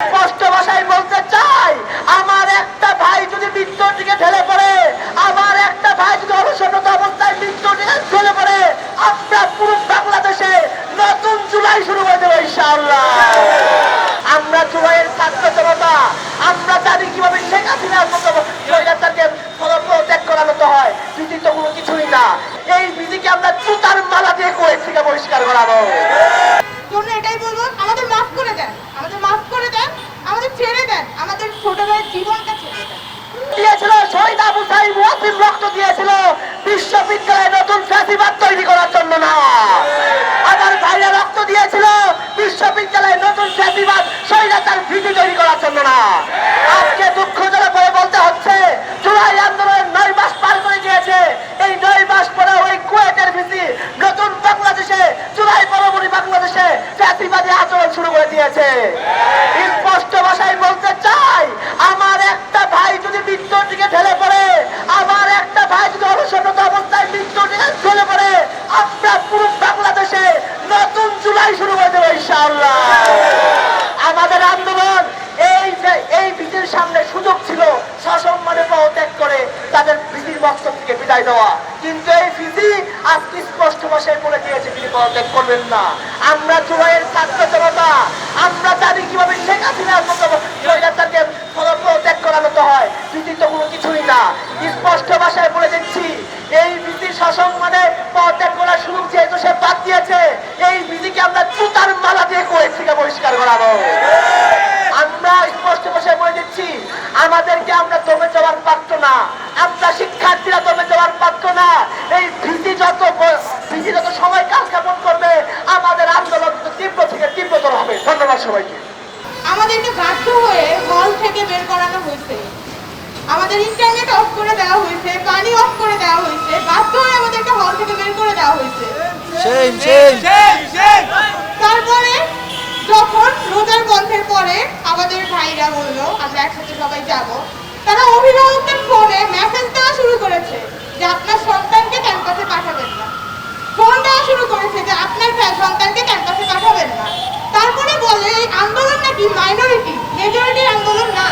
স্পষ্ট ভাষায় বলতে চাই, আমার একটা ভাই যদি মৃত্যুর দিকে ঢেলে পড়ে, আমার একটা ভাই যদি অলসনত অবস্থায় মৃত্যুর দিকে ঢেলে পড়ে, আমরা পুরো বাংলাদেশে নতুন জুলাই শুরু করে দেবো ইনশাআল্লাহ। আমরা জুলাইয়ের ছাত্র জনতা, আমরা জানি কীভাবে শেখ হাসিনার মতো স্বৈরাচারকে পদত্যাগ করানো হয় বিধি তো কোনো কিছুই না। এই বিধিকে আমরা জুতার মালা দিয়ে করে থেকে পরিষ্কার করাবো জন্য এটাই বলব আমাদের মাফ করে দেন আমাদের মাফ করে দেন আমাদের ছেড়ে দেন আমাদের ছোট ভাইয়ের জীবনটা ছেড়ে দেন দিয়েছিল রক্ত দিয়েছিল। বিশ্ববিদ্যালয়ে নতুন ফ্যাসিবাদ তৈরি করার জন্য না। আমার রক্ত দিয়েছিল, বিশ্ববিদ্যালয়ে নতুন ফ্যাসিবাদ, স্বৈরাচার ভীতি তৈরি করার জন্য আজকে দুঃখজনক হয়ে বলতে হচ্ছে জুলাই আন্দোলনের নয় মাস পার করে দিয়েছে এই নয় মাস পরে ওই কুয়েটের ভীতি নতুন বাংলাদেশে জুলাই পরবর্তী ফ্যাসিবাদী আচরণ শুরু করে দিয়েছে। স্পষ্ট ভাষায় বলতে চাই, আমার একটা ভাই যদি মৃত্যুর দিকে ঢেলে পড়ে, আমার একটা ভাই যদি অলসনত অবস্থায় মৃত্যুর দিকে ঢেলে পড়ে, আমরা পুরো বাংলাদেশে নতুন জুলাই শুরু করে দেবো ইনশাআল্লাহ। আমাদের আন্দোলন এই যে, এই ভীতির সামনে সুযোগ ছিল, সসম্মানে পদত্যাগ করে তাদের ভীতির মকসদ থেকে বিদায় দেওয়া। কিন্তু এই তিনি পদত্যাগ করবেন না? আমরা জুলাইয়ের ছাত্র জনতা, আমরা জানি কীভাবে শেখ হাসিনার মতো হয়। ভীতি তো কোনো কিছুই না। স্পষ্ট ভাষায় বলে দিচ্ছি, এই ভীতির সসম্মানে পদত্যাগ করার সুযোগ যেহেতু সে বাদ দিয়েছে, এই ভীতিকে আমরা জুতার মালা দিয়ে করে থেকে পরিষ্কার করাবো। আমরা স্পষ্ট ভাষায় বলে দিচ্ছি, আমাদেরকে আমরা দমে যাওয়ার পাত্র না। আমরা শিক্ষার্থীরা দমে যাওয়ার পাত্র না। এই ভীতি যত ব- ভীতি যত সময় কাজ কাপন করবে। আমাদের আন্দোলন তীব্র থেকে তীব্রতর হবে। ধন্যবাদ সবাইকে। আমাদেরকে বাধ্য হয়ে হল থেকে বের করানো হয়েছে। আমাদের ইন্টারনেট অফ করে দেওয়া হয়েছে পানি অফ করে দেওয়া হয়েছে। বাধ্য হয়ে আমাদেরকে হল থেকে বের করে দেওয়া হয়েছে. তারপরে যখন রোজার বন্ধের পরে আমাদের ভাইরা বলল আমরা একসাথে সবাই যাব। তারা অভিভাবকদের ফোনে মেসেজ দেওয়া শুরু করেছে যে আপনার সন্তানকে ক্যাম্পাসে পাঠাবেন না ফোন দেওয়া শুরু করেছে যে আপনার ফ্যা- সন্তানকে ক্যাম্পাসে পাঠাবেন না তারপরে বলে এই আন্দোলন নাকি মাইনরিটি মেজরিটির আন্দোলন না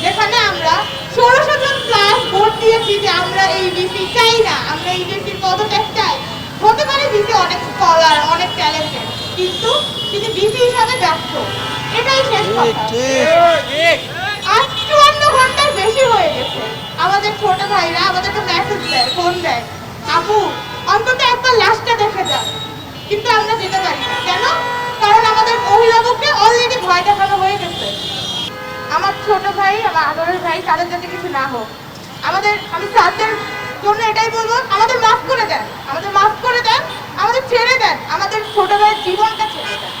যেখানে আমরা ষোলোশো জন ক্লাস ভোট দিয়েছি যে আমরা এই ডিসি চাই না আমরা এই ডিসির পদত্যাগ চাই। হতে পারে ডিসি অনেক স্কলার অনেক ট্যালেন্টেড কিন্তু তিনি ডিসি হিসাবে ব্যর্থ। এটাই শেষ কথা। আজ চুয়ান্ন ঘণ্টার বেশি হয়ে গেছে। আমাদের ছোট ভাইরা আমাদেরকে মেসেজ দেয় ফোন দেয় আপু অন্তত একবার লাশটা দেখে যান। কিন্তু আমরা যেতে পারি না। কেন? কারণ আমাদের অভিভাবককে অলরেডি ভয় দেখানো হয়ে গেছে। আমার ছোট ভাই আমার আদরের ভাই তাদের যাতে কিছু না হোক। আমাদের আমি স্যারদের জন্য এটাই বলব, আমাদের মাফ করে দেন, আমাদের মাফ করে দেন, আমাদের ছেড়ে দেন, আমাদের ছোট ভাইয়ের জীবনটা ছেড়ে দেন।